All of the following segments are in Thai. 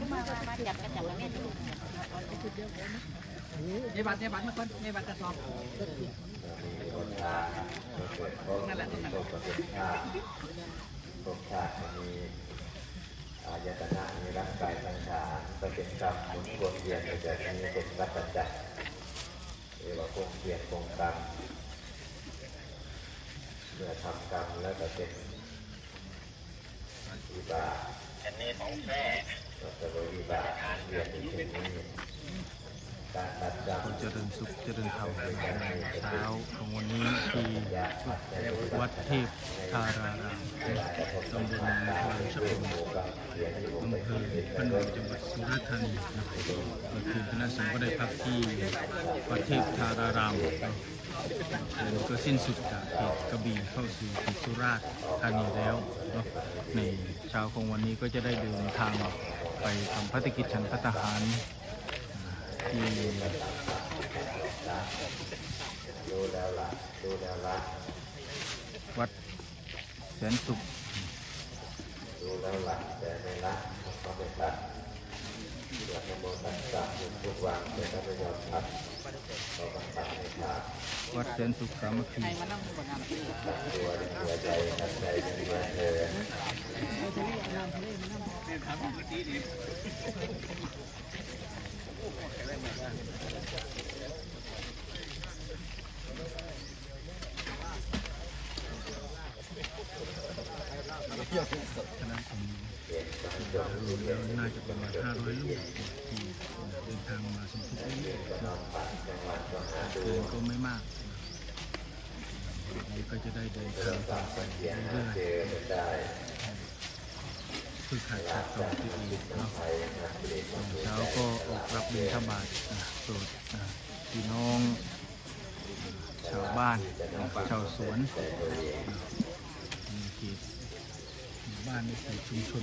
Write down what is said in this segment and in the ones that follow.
ลูกมามาจับกันจับมาแม่ที่ลูกในบัตรในบัตรมาก่อนในบัตรกระสอบนั่นแหละนั่นแหละตกชาติมีอายตนะมีร่างกายสังขารก็เป็นกรรมหมุนวนเวียนไปจากนี้เป็นวัฏจักรเรียกว่าคงเวียนคงกรรมเมื่อทำกรรมแล้วก็เป็นวิบากอันนี้ของแท้ จะเป็นวิบากเวียนอยู่ที่นี้การตัดกรรมคนเจริญสุขเจริญธรรมเช้าของวันนี้ที่วัดเทพธารารามตำบลอำเภอชะอมอำเภอพนมจังหวัดสุราษฎร์ธานีนะเมื่อคืนคณะสงฆ์ก็ได้พักที่วัดเทพธารารามแล้วก็สิ้นสุดจากเขตกระบี่เข้าสู่เขตสุราษฎร์ธานีแล้วเนาะในเช้าของวันนี้ก็จะได้เดินทาง ไปทำพัฒกิจฉันพัฒหารที่วัดแสนสุขดูแล้วหลักแต่ไม่ละก็ไม่ตัด เกิดในโมตัสสะอยู่ทุกวันแต่ก็ไม่ยอมตัดเราก็ตัดไม่ขาดวัดแสนสุขสามัคคีใครมานั่งบนน้ำที่ตัดตัวในหัวใจตัดใจในหัวเธอคณะสงฆ์รวมแล้วน่าจะประมาณ500ลูกที่เดินทางมาสมทบนี้เดินก็ไม่มากนี้ก็จะได้เดินทางต่อไปเรื่อยเจอได้ๆเพื่อขาดขาดต่อที่ดีเนาะเช้าก็ออกรับบิณฑบาตนะโปรดพี่น้องชาวบ้านชาวสวน บ้านในเขตชุมชน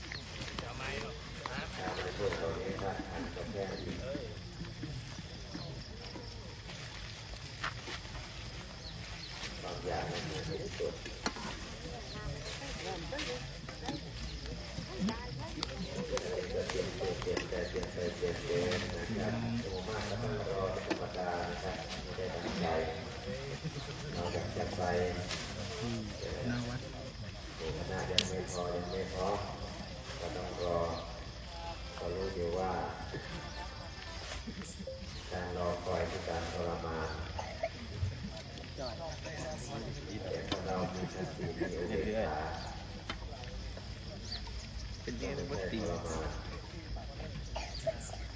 เรามีสติมีอุเบกขาเป็นยังไงไม่ทรมาน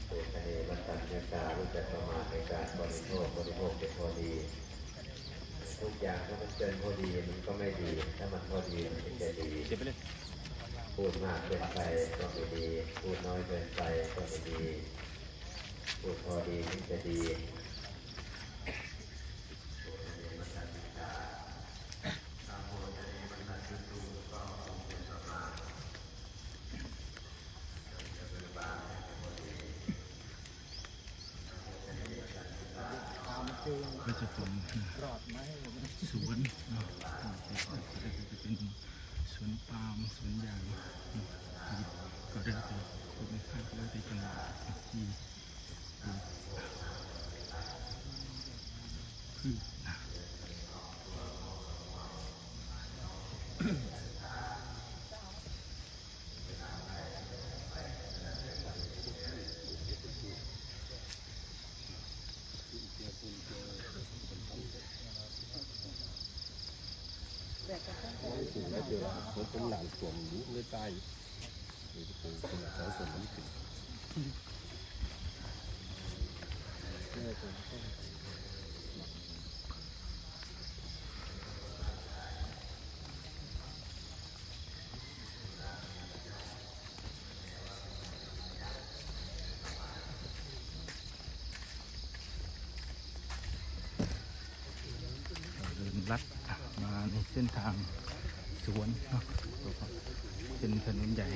ตัวคดีมันตาตารู้จักประมาณในการบริโภคบริโภคเป็นพอดี ทุกอย่างถ้ามันเกินพอดีมันก็ไม่ดี ถ้ามันพอดีมันจะดีพูดมากเกินไปก็ไม่ดี พูดน้อยเกินไปก็ไม่ดี พูดพอดีถึงจะดี ก็จะเป็นสวนเนาะจะเป็นสวนปาล์มสวนยางก็ได้แต่ภูมิภาคแล้วแต่จังหวัดที่คือ เจอเหมือนเหลานสวมอยู่ในใต้นี่เป็นเป็นสาวมมันขึ้นลัดมาในเส้นทาง สวนเนาะเป็นถนนใหญ่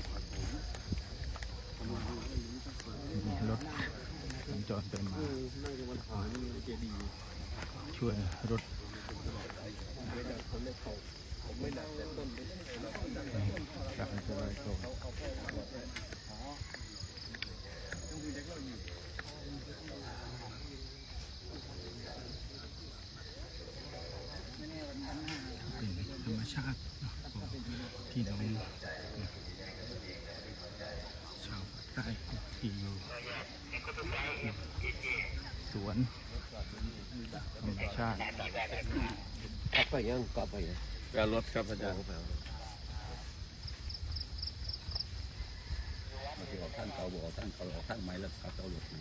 มีรถสัญจรไปมา ช่วยรถการจราจรเป็นธรรมชาติ พี่น้องชาวใต้ที่อยู่สวนธรรมชาติกลับไปยังกลับไปยังแปลรถครับอาจารย์มาที่ออกท่านเก่าบอกท่านเก่าออกท่านใหม่แล้วกลับเก่าหลุดอยู่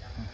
Yeah.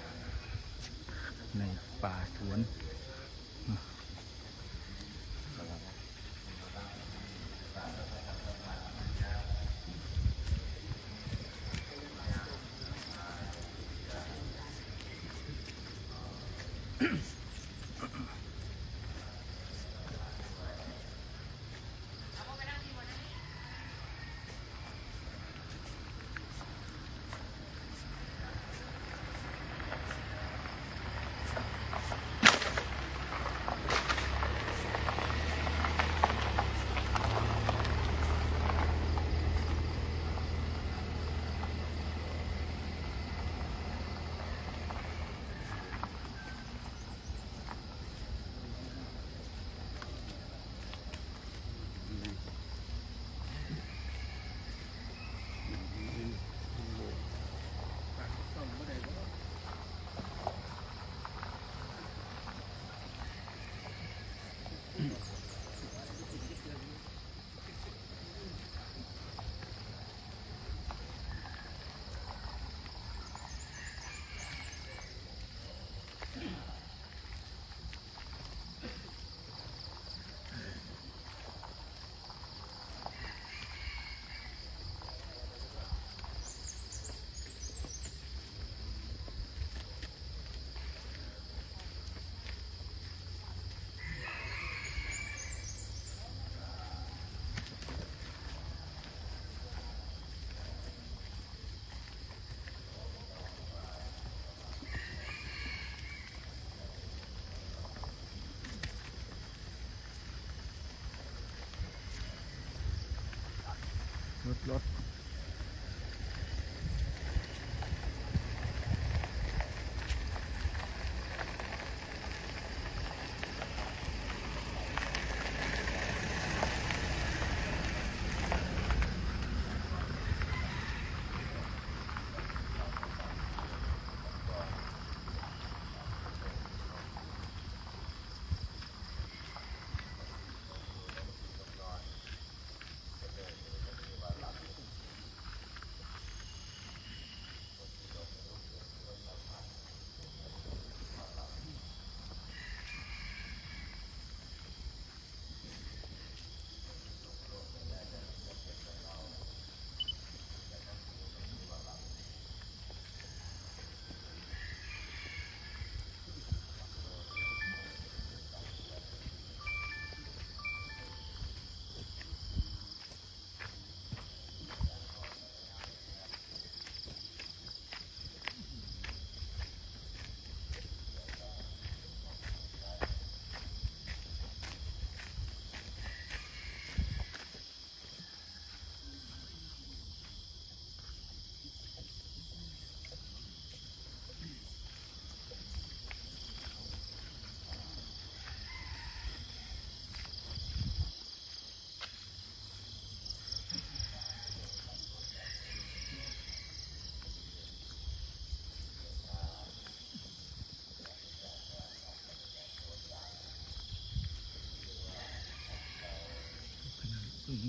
ร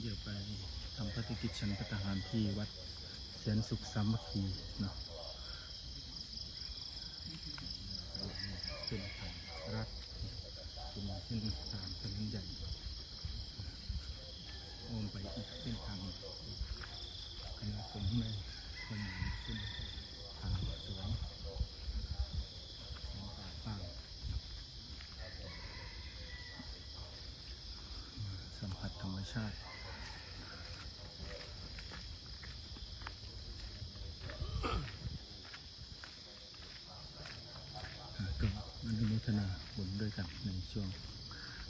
เดี๋ยวไปทำปฏิกิจฉันประหานที่วัดเสียนสุขสามัคคีเนาะเป็นทางรัฐกเป็นเส้นทางถนนใหญ่โอนไปอีกเส้นทางคณะสงฆ์ในสมัยเส้นทางสวนป่าสัมผัสธรรมชาติ นาบุญด้วยกันในช่วง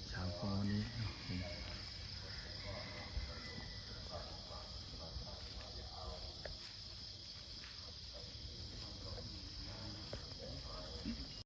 เช้าขอวันนี้